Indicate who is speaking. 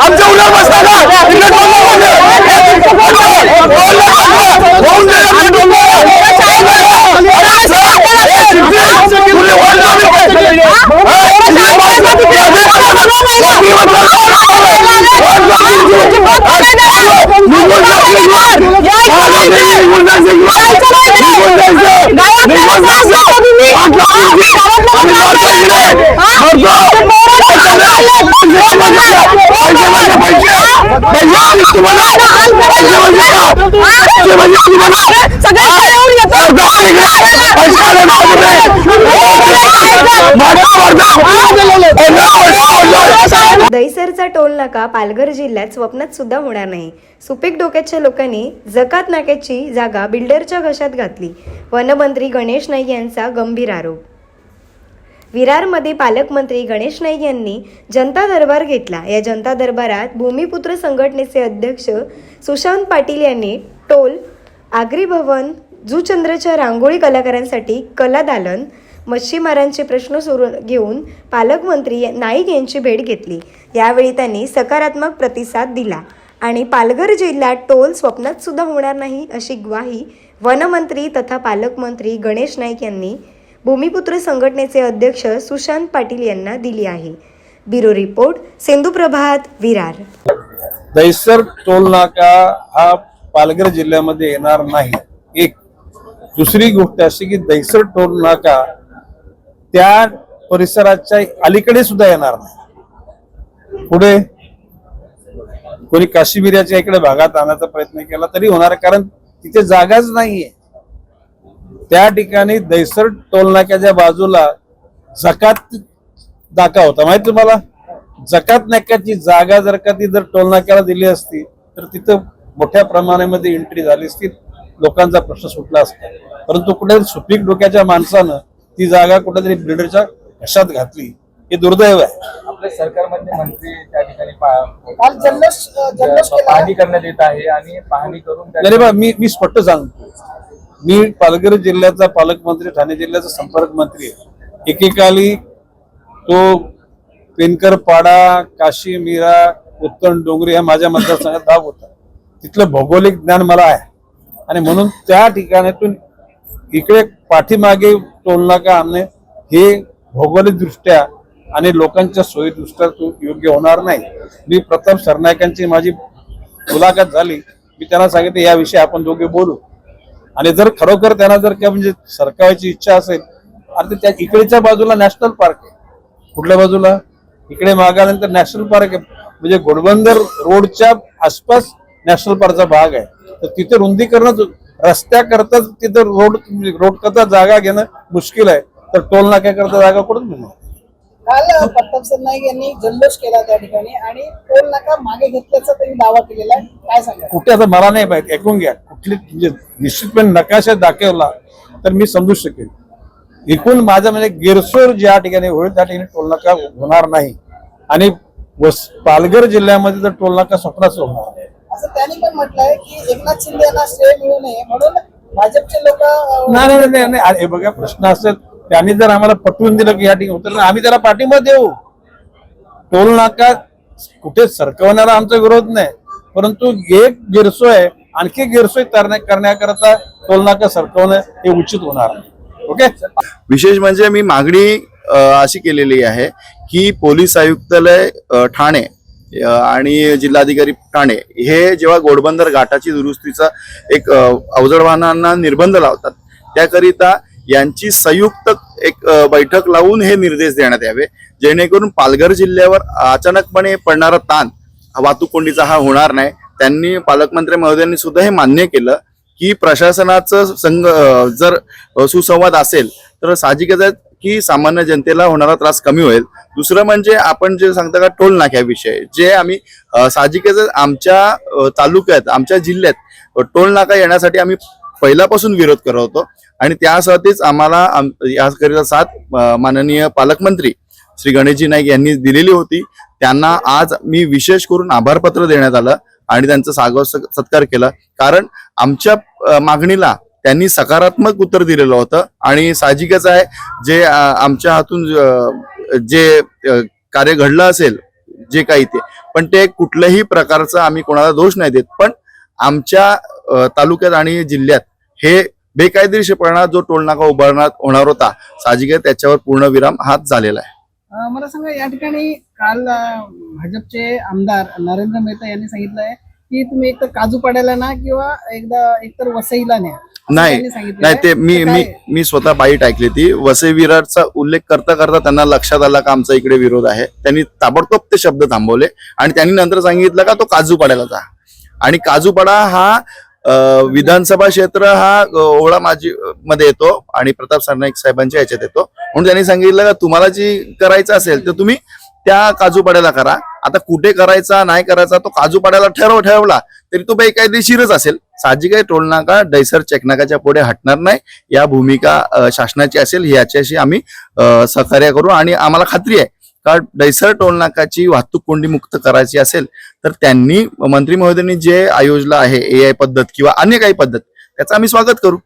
Speaker 1: आमच्या उन्हात बसता का इकडे टोलनाका मध्ये. होऊन गेलं ते टोलनाका. अरे सर, हे सिद्धी, तुम्ही ओरडा आम्ही पाहिजे. हा? तुम्ही ओरडा किती आहे? तुम्ही ओरडा निघून जा, निघून. चालू दे, निघून जा, निघून. निघून जायचं. निघून जायचं. आमच्या मुलगी. आम्ही लढतो इकडे. लढतो. पैसे मागा. पैसे मागा, पैसे. पैसे आले तुम्हाला. पैसे म्हणजे का? पैसे म्हणजे तुम्हाला. लढतो इकडे. पैसे आले ना तुम्ही. मागा, मागा. ए, नाही, नाही.
Speaker 2: दहीसरचा टोल नाका पालघर जिल्ह्यात स्वप्नात सुद्धा होणार नाही. सुपीक डोक्याच्या लोकांनी जकात नाक्याची जागा बिल्डरच्या घशात घातली. वनमंत्री गणेश नाईक यांचा गंभीर आरोप विरारमध्ये पालकमंत्री गणेश नाईक यांनी जनता दरबार घेतला. या जनता दरबारात भूमिपुत्र संघटनेचे अध्यक्ष सुशांत पाटील यांनी टोल आगरी भवन जुचंद्रच्या रांगोळी कलाकारांसाठी कला दालन मच्छीमारांचे प्रश्न सुरू घेऊन पालकमंत्री नाईक यांची भेट घेतली. यावेळी त्यांनी सकारात्मक प्रतिसाद दिला आणि पालघर जिल्ह्यात टोल स्वप्नात सुद्धा होणार नाही अशी ग्वाही वनमंत्री तथा पालकमंत्री गणेश नाईक यांनी भूमिपुत्र संघटनेचे अध्यक्ष सुशांत पाटील यांना दिली आहे. Bureau report Sindhu Prabhat Virar.
Speaker 3: Dahisar toll नाका हा पालघर जिल्ह्यामध्ये येणार नाही. एक. दुसरी गोष्ट अशी की दैसर टोल नाका त्या परिसराच्या अलीकडे सुद्धा येणार नाही. पुढे कोणी काशीबिर्याच्या इकडे भागात आणायचा प्रयत्न केला तरी होणार कारण तिथे जागाच नाहीये. त्या ठिकाणी दहिसर टोल नाक्याच्या बाजूला जकात नाका होता. माहीत तुम्हाला? जकात नाक्याची जागा जर का ती जर टोल नाक्याला दिली असती तर तिथं मोठ्या प्रमाणामध्ये एंट्री झाली असती. लोकांचा प्रश्न सुटला असता. परंतु कुठेतरी सुपीक डोक्याच्या माणसानं ती जागा कुठेतरी बिल्डरच्या घशात घातली हे दुर्दैव आहे.
Speaker 4: आपल्या सरकारमधले मंत्री त्या ठिकाणी पा-
Speaker 5: काल जल्लोष जल्लोष केला.
Speaker 4: पाहणी करण्यात येत आहे आणि पाहणी करून त्या
Speaker 3: नाही रे बा मी मी स्पष्ट सांगतो. मी पालघर जिल्ह्याचा पालकमंत्री ठाणे जिल्ह्याचा संपर्क मंत्री आहे. एकेकाली तो पेनकर पाडा काशी मीरा उत्तन डोंगरी ह्या माझ्या मतदारसंघात दाब होता. तिथलं भौगोलिक ज्ञान मला आहे. आणि म्हणून त्या ठिकाणातून इकडे पाठीमागे टोलनाका आणणे हे भौगोलिकदृष्ट्या आणि लोकांच्या सोयीदृष्ट्या तो योग्य होणार नाही. मी प्रताप सरनायकांची माझी मुलाखत झाली. मी त्यांना सांगितले याविषयी आपण दोघे बोलू. आणि जर खरोखर त्यांना जर काय म्हणजे सरकारची इच्छा असेल आणि त्या इकडेच्या बाजूला नॅशनल पार्क आहे. कुठल्या बाजूला? इकडे मागानंतर नॅशनल पार्क आहे. म्हणजे घोडबंदर रोडच्या आसपास नॅशनल पार्कचा भाग आहे. तर तिथे रुंदीकरणच रस्त्याकरताच तिथं रोड रोड करता जागा घेणं मुश्किल आहे. तर टोल नाक्याकरता जागा कुठून मिळणार?
Speaker 5: काल प्रताप सरनाईक यांनी जल्लोष केला त्या ठिकाणी आणि टोल नाका मागे घेतल्याचा त्यांनी दावा केलेला आहे. काय सांगा
Speaker 3: कुठे आता मला नाही माहीत ऐकून घ्या. कुठली म्हणजे निश्चितपणे नकाशा दाखवला तर मी समजू शकेल एकूण माझं म्हणजे गिरसोर ज्या ठिकाणी होईल त्या ठिकाणी टोलनाका होणार नाही. आणि पालघर जिल्ह्यामध्ये तर टोलनाका स्वप्नाच होणार.
Speaker 5: असं त्यांनी पण म्हटलंय की एकनाथ शिंदे यांना श्रेय मिळू नये म्हणून भाजपचे लोक
Speaker 3: नाही बघा प्रश्न असेल. त्यांनी जर आम्हाला पटवून दिलं की या ठिकाणी उतरलं आम्ही त्याला पाठिंबा देऊ. टोल नाका. कुठे सरकवण्याला आमचा विरोध नाही. परंतु एक गिरसोय आणखी गिरसोय करण्या करण्याकरता टोल नाका सरकवणं हे उचित होणार ओके?
Speaker 6: विशेष म्हणजे मी मागणी अशी केलेली आहे की पोलीस आयुक्तालय ठाणे आणि जिल्हाधिकारी ठाणे हे जेव्हा घोडबंदर घाटाची दुरुस्तीचा एक अवजड वाहनांना निर्बंध लावतात त्याकरिता यांची संयुक्त एक बैठक लावून हे निर्देश देण्यात यावे. जेणेकरून पालघर जिल्ह्यावर अचानकपणे पडणारा ताण वाहतूक कोंडीचा हा होणार नाही. त्यांनी पालकमंत्री महोदयांनी सुद्धा हे मान्य केलं की प्रशासनाचं संघ जर सुसंवाद असेल तर साहजिकच आहे की सामान्य जनतेला होणारा त्रास कमी होईल. दुसरं म्हणजे आपण जे सांगता का टोल नाक्याविषयी जे आम्ही साहजिकच आमच्या तालुक्यात आमच्या जिल्ह्यात टोल नाका येण्यासाठी आम्ही पहिल्यापासून विरोध करत होतो. आणि त्यासाठीच आम्हाला आम- याकरिता साथ माननीय पालकमंत्री श्री गणेशजी नाईक यांनी दिलेली होती. त्यांना आज मी विशेष करून आभारपत्र देण्यात आलं आणि त्यांचं सागव सत्कार केला. कारण आमच्या मागणीला त्यांनी सकारात्मक उत्तर दिलेलं होतं. आणि साहजिकच आहे जे आमच्या हातून जे कार्य घडलं असेल जे काही ते पण ते कुठल्याही प्रकारचं आम्ही कोणाला दोष नाही देत. पण आमच्या तालुक्यात आणि जिल्ह्यात हे बेकायदेशीरपणा जो टोलनाका उभारण्यात होणार होता साहजिक त्याच्यावर पूर्णविराम हाच झालेला आहे
Speaker 5: मला सांगा या ठिकाणी काल भाजपचे आमदार नरेंद्र मेहता यांनी सांगितलंय की तुम्ही एक तर काजू पाड्याला ना किंवा एकदा एकतर वसईला न्या
Speaker 6: नाही. नाही ते मी मी? मी स्वतः बाईट ऐकली ती वसई विरारचा उल्लेख करता करता त्यांना लक्षात आला का आमचा इकडे विरोध आहे त्यांनी ताबडतोब ते शब्द थांबवले आणि त्यांनी नंतर सांगितलं का तो काजूपाड्याला जा आणि काजूपाडा हा विधानसभा क्षेत्र हा ओळा माझी मध्ये येतो आणि प्रताप सरनाईक साहेबांच्या याच्यात येतो. म्हणून त्यांनी सांगितलं का तुम्हाला जी करायचं असेल तर तुम्ही त्या काजूपाड्याला करा. आता कुठे करायचा नाही करायचा तो काजूपाड्याला ठरव ठरवला तरी तो बेकायदेशीरच असेल. साहजिक आहे टोल नाका डैसर चेकनाकाच्या पुढे हटणार नाही. या भूमिका शासनाची असेल याच्याशी आम्ही सहकार्य करू आणि आम्हाला खात्री आहे. का डैसर टोल नाकाची वाहतूक कोंडी मुक्त करायची असेल तर त्यांनी मंत्री महोदयांनी जे आयोजलं आहे ए आय पद्धत किंवा अन्य काही पद्धत त्याचं आम्ही स्वागत करू.